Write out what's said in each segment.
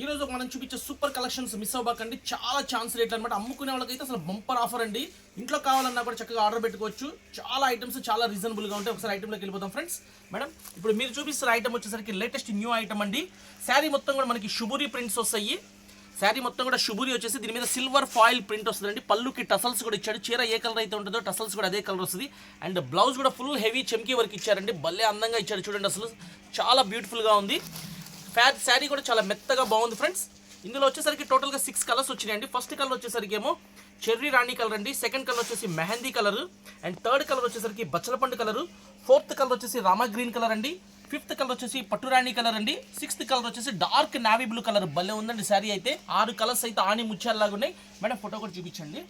ఈ రోజు మనం చూపించే సూపర్ కలెక్షన్స్ మిస్ అవ్వకండి. చాలా ఛాన్స్ రేట్లు అనమాట అమ్ముకునే వాళ్ళకైతే అసలు బంపర్ ఆఫర్ అండి. ఇంట్లో కావాలన్నా కూడా చక్కగా ఆర్డర్ పెట్టుకోవచ్చు. చాలా ఐటమ్స్ చాలా రీజనబుల్గా ఉంటాయి. ఒకసారి ఐటమ్లోకి వెళ్ళిపోతాం ఫ్రెండ్స్ మేడం ఇప్పుడు మీరు చూపిస్తున్న ఐటమ్ వచ్చేసరికి లేటెస్ట్ న్యూ ఐటమ్ అండి. శారీ మొత్తం కూడా మనకి షుబూరి ప్రింట్స్ వస్తాయి. శారీ మొత్తం కూడా షుబూరి వచ్చేసి దీని మీద సిల్వర్ ఫాయిల్ ప్రింట్ వస్తుందండి. పళ్ళుకి టసల్స్ కూడా ఇచ్చాడు. చీర ఏ కలర్ అయితే ఉంటుందో టసల్స్ కూడా అదే కలర్ వస్తుంది. అండ్ బ్లౌజ్ కూడా ఫుల్ హెవీ చెమ్కీ వర్క్ ఇచ్చారండి. భలే అందంగా ఇచ్చాడు. చూడండి అసలు చాలా బ్యూటిఫుల్గా ఉంది. ఫ్యాట్ శారీ కూడా చాలా మెత్తగా బాగుంది ఫ్రెండ్స్. ఇందులో వచ్చేసరికి టోటల్గా సిక్స్ కలర్స్ వచ్చినాయండి. ఫస్ట్ కలర్ వచ్చేసరికి ఏమో చెర్రీ రాణి కలర్ అండి. సెకండ్ కలర్ వచ్చేసి mehndi colour and third colour వచ్చేసరికి బచ్చలపండు కలర్ ఫోర్త్ కలర్ వచ్చేసి రామా గ్రీన్ కలర్ అండి. ఫిఫ్త్ కలర్ వచ్చేసి పట్టురాణి కలర్ అండి. సిక్స్త్ కలర్ వచ్చేసి డార్క్ నావీ బ్లూ కలర్ భలే ఉందండి శారీ అయితే. ఆరు కలర్స్ అయితే ఆని ముత్యాలలాగా ఉన్నాయి. మేడం ఫోటో కూడా చూపించండి.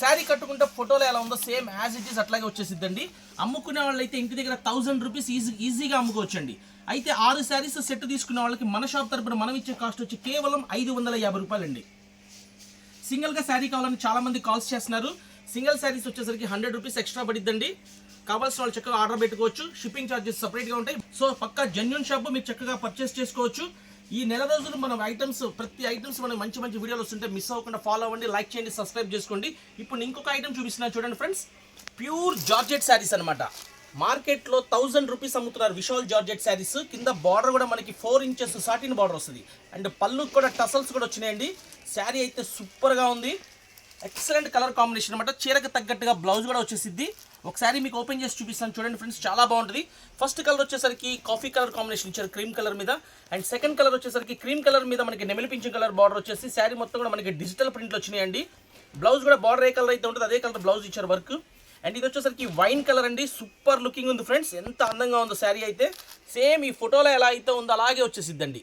శారీ కట్టుకుంటే ఫోటోలో ఎలా ఉందో సేమ్ యాజ్ ఇట్ ఈస్ అట్లాగే వచ్చేసిద్దండి. అమ్ముకునే వాళ్ళు ఇంటి దగ్గర థౌసండ్ రూపీస్ ఈజీ ఈజీగా అమ్ముకోవచ్చండి. అయితే ఆరు శారీస్ సెట్ తీసుకునే వాళ్ళకి మన షాప్ తరపున మనం ఇచ్చే కాస్ట్ వచ్చి కేవలం ఐదు వందల యాభై రూపాయలండి. సింగిల్గా శారీ కావాలని చాలామంది కాల్స్ చేస్తున్నారు. సింగిల్ శారీస్ వచ్చేసరికి హండ్రెడ్ రూపీస్ ఎక్స్ట్రా పడిద్దండి. కావాల్సిన వాళ్ళు చక్కగా ఆర్డర్ పెట్టుకోవచ్చు. షిప్పింగ్ ఛార్జెస్ సపరేట్గా ఉంటాయి. సో పక్కా జెన్యున్ షాప్ మీరు చక్కగా పర్చేస్ చేసుకోవచ్చు. ఈ నెల రోజులు మనం ఐటమ్స్ ప్రతి ఐటమ్స్ మనం మంచి మంచి వీడియోలు వస్తుంటే మిస్ అవ్వకుండా ఫాలో అవ్వండి లైక్ చేయండి సబ్స్క్రైబ్ చేసుకోండి. ఇప్పుడు నేను ఇంకొక ఐటమ్ చూపిస్తున్నాను చూడండి ఫ్రెండ్స్ ప్యూర్ జార్జెట్ శారీస్ అనమాట మార్కెట్లో థౌజండ్ రూపీస్ అమ్ముతున్నారు విశాల్ జార్జెట్ శారీస్ కింద బార్డర్ కూడా మనకి ఫోర్ ఇంచెస్ సాటిన్ బార్డర్ వస్తుంది. అండ్ పళ్ళు కూడా టసల్స్ కూడా వచ్చినాయండి. శారీ అయితే సూపర్గా ఉంది. ఎక్సలెంట్ కలర్ కాంబినేషన్ అనమాట చీరకు తగ్గట్టుగా బ్లౌజ్ కూడా వచ్చేసిద్ది. ఒకసారి మీకు ఓపెన్ చేసి చూపిస్తాను. చూడండి ఫ్రెండ్స్ చాలా బాగుంటుంది. ఫస్ట్ కలర్ వచ్చేసరికి కాఫీ కలర్ కాంబినేషన్ ఇచ్చారు క్రీమ్ కలర్ మీద. అండ్ సెకండ్ కలర్ వచ్చేసరికి క్రీమ్ కలర్ మీద మనకి నెమిలిపించిన కలర్ బార్డర్ వచ్చేసి శారీ మొత్తం కూడా మనకి డిజిటల్ ప్రింట్లు వచ్చినాయండి. బ్లౌజ్ కూడా బార్డర్ ఏ కలర్ అయితే ఉంటుంది అదే కలర్ బ్లౌజ్ ఇచ్చారు వర్క్ అండ్ ఇది వచ్చేసరికి వైన్ కలర్ అండి. సూపర్ లుకింగ్ ఉంది ఫ్రెండ్స్ ఎంత అందంగా ఉందో శారీ అయితే. సేమ్ ఈ ఫోటోలో ఎలా అయితే ఉందో అలాగే వచ్చేసిద్దండి.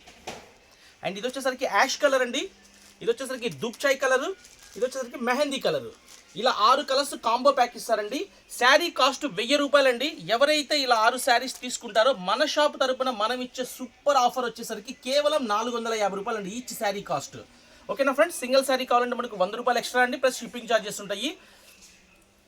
అండ్ ఇది వచ్చేసరికి యాష్ కలర్ అండి. ఇది వచ్చేసరికి దుప్చాయ్ కలర్ ఇది వచ్చేసరికి మెహందీ కలర్. ఇలా ఆరు కలర్స్ కాంబో ప్యాక్ ఇస్తారండి. శారీ కాస్ట్ వెయ్యి రూపాయలండి. ఎవరైతే ఇలా ఆరు శారీస్ తీసుకుంటారో మన షాప్ తరపున మనం ఇచ్చే సూపర్ ఆఫర్ వచ్చేసరికి కేవలం నాలుగు వందల యాభై రూపాయలు అండి ఈచ్ శారీ కాస్ట్. ఓకేనా ఫ్రెండ్స్? సింగిల్ శారీ కావాలంటే మనకు వంద రూపాయలు ఎక్స్ట్రా అండి. ప్లస్ షిప్పింగ్ ఛార్జెస్ ఉంటాయి.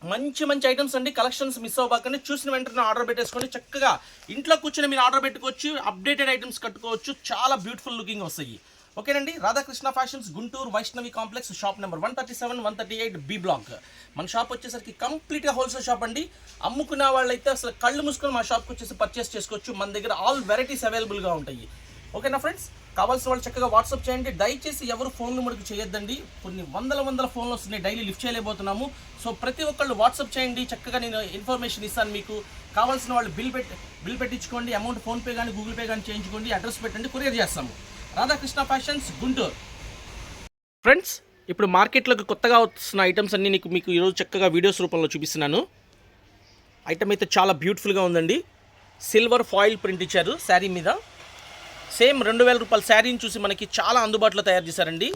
మంచి మంచి ఐటమ్స్ అండి. కలెక్షన్స్ మిస్ అవ్వకండి. చూసిన వెంటనే ఆర్డర్ పెట్టేసుకోండి. చక్కగా ఇంట్లో కూర్చొని మీరు ఆర్డర్ పెట్టుకోవచ్చు. అప్డేటెడ్ ఐటమ్స్ కట్టుకోవచ్చు. చాలా బ్యూటిఫుల్ లుకింగ్ వస్తాయి. ఓకేనండి Radhakrishna fashions Guntur Vaishnavi complex shop number one thirty seven one thirty eight B block. మన షాప్ వచ్చేసరికి కంప్లీట్గా హోల్సేల్ షాప్ అండి. అమ్ముకునే వాళ్ళైతే అసలు కళ్ళు మూసుకొని మా షాప్కి వచ్చేసి పర్చేస్ చేసుకోవచ్చు. మన దగ్గర ఆల్ వెరైటీస్ అవైలబుల్గా ఉంటాయి. ఓకేనా ఫ్రెండ్స్ కావాల్సిన వాళ్ళు చక్కగా వాట్సాప్ చేయండి. దయచేసి ఎవరు ఫోన్లు మనకు చేయొద్దండి. కొన్ని వందల వందల ఫోన్లు వస్తున్నాయి. Daily lift చేయలేకపోతున్నాము. సో ప్రతి ఒక్కళ్ళు వాట్సాప్ చేయండి. చక్కగా నేను ఇన్ఫర్మేషన్ ఇస్తాను మీకు. కావాల్సిన వాళ్ళు బిల్ పెట్టి బిల్ పెట్టించుకోండి. అమౌంట్ ఫోన్పే కానీ గూగుల్ పే కానీ చేయించుకోండి. అడ్రస్ పెట్టండి. కొరియర్ చేస్తాము. రాధాకృష్ణ ఫ్యాషన్స్ గుంటూరు. ఫ్రెండ్స్ ఇప్పుడు మార్కెట్లోకి కొత్తగా వస్తున్న ఐటమ్స్ అన్నీ నీకు మీకు ఈరోజు చక్కగా వీడియోస్ రూపంలో చూపిస్తున్నాను. ఐటమ్ అయితే చాలా బ్యూటిఫుల్గా ఉందండి. సిల్వర్ ఫాయిల్ ప్రింట్ ఇచ్చారు శారీ మీద. సేమ్ రెండు వేల రూపాయల శారీని చూసి మనకి చాలా అందుబాటులో తయారు చేశారండి.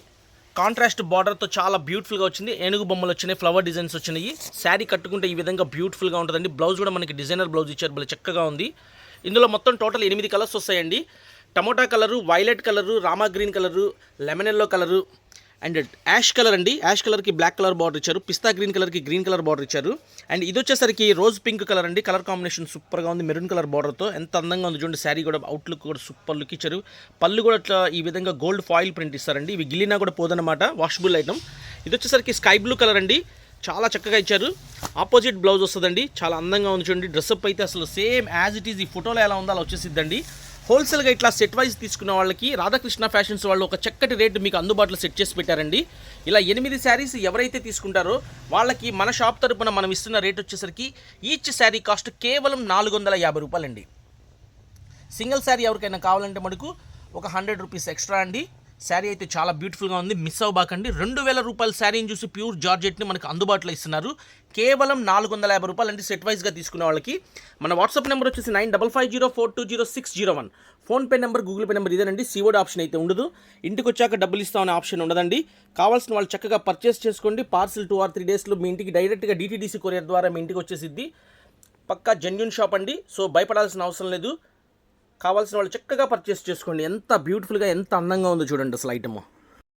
కాంట్రాస్ట్ బార్డర్తో చాలా బ్యూటిఫుల్గా వచ్చింది. ఏనుగు బొమ్మలు వచ్చినాయి ఫ్లవర్ డిజైన్స్ వచ్చినాయి. శారీ కట్టుకుంటే ఈ విధంగా బ్యూటిఫుల్గా ఉంటుందండి. బ్లౌజ్ కూడా మనకి డిజైనర్ బ్లౌజ్ ఇచ్చారు. భలే చక్కగా ఉంది. ఇందులో మొత్తం టోటల్ ఎనిమిది కలర్స్ వస్తాయండి. Tomato colour violet colour Rama green colour lemon yellow colour and ash colour అండి. యాష్ కలర్కి బ్లాక్ కలర్ బార్డర్ ఇచ్చారు. పిస్తా గ్రీన్ కలర్కి గ్రీన్ కలర్ బార్డర్ ఇచ్చారు. అండ్ ఇది వచ్చేసరికి రోజ్ పింక్ కలర్ అండి. కలర్ కాంబినేషన్ సూపర్గా ఉంది. మెరూన్ కలర్ బార్డర్తో ఎంత అందంగా ఉంది చూడండి. శారీ కూడా అవుట్లుక్ కూడా సూపర్ లుక్ ఇచ్చారు. పళ్ళు కూడా అట్లా ఈ విధంగా గోల్డ్ ఫాయిల్ ప్రింట్ ఇస్తారండి. ఇవి గిల్లినా కూడా పోదనమాట వాషబుల్ ఐటమ్ ఇది వచ్చేసరికి స్కై బ్లూ కలర్ అండి. చాలా చక్కగా ఇచ్చారు. ఆపోజిట్ బ్లౌజ్ వస్తుందండి. చాలా అందంగా ఉంది చూడండి. డ్రెస్అప్ అయితే అసలు సేమ్ యాజ్ ఇట్ ఈజ్ ఈ ఫోటోలో ఎలా ఉందో అలా వచ్చేసిద్దండి. హోల్సేల్గా ఇట్లా సెట్ వైజ్ తీసుకున్న వాళ్ళకి రాధాకృష్ణ ఫ్యాషన్స్ వాళ్ళు ఒక చక్కటి రేటు మీకు అందుబాటులో సెట్ చేసి పెట్టారండి. ఇలా ఎనిమిది శారీస్ ఎవరైతే తీసుకుంటారో వాళ్ళకి మన షాప్ తరపున మనం ఇస్తున్న రేట్ వచ్చేసరికి ఈచ్ శారీ కాస్ట్ కేవలం నాలుగు వందల యాభై రూపాయలండి. సింగిల్ శారీ ఎవరికైనా కావాలంటే మనకు ఒక హండ్రెడ్ రూపీస్ ఎక్స్ట్రా అండి. శారీ అయితే చాలా బ్యూటిఫుల్గా ఉంది. మిస్ అవ్వబాకండి. రెండు వేల రూపాయల శారీని చూసి ప్యూర్ జార్జెట్ని మనకు అందుబాటులో ఇస్తున్నారు. కేవలం నాలుగు వందల యాభై రూపాయలు అంటే సెట్ వైజ్గా తీసుకునే వాళ్ళకి. మన వాట్సాప్ నెంబర్ వచ్చేసి nine double five zero four two zero six zero one PhonePe number Google Pay number ఇదేనండి. సీవోడ్ ఆప్షన్ అయితే ఉండదు. ఇంటికి వచ్చాక డబ్బులు ఇస్తామనే ఆప్షన్ ఉండదండి. కావాల్సిన వాళ్ళు చక్కగా పర్చేస్ చేసుకోండి. పార్సిల్ టూ ఆర్ త్రీ డేస్లో మీ ఇంటికి డైరెక్ట్గా డీటీడీసీ కొరియర్ ద్వారా మీ ఇంటికి వచ్చేసిద్ది. పక్కా జెన్యున్ షాప్ అండి. సో భయపడాల్సిన అవసరం లేదు. కావాల్సిన వాళ్ళు చక్కగా పర్చేస్ చేసుకోండి. ఎంత బ్యూటిఫుల్గా ఎంత అందంగా ఉందో చూడండి అసలు ఐటమ్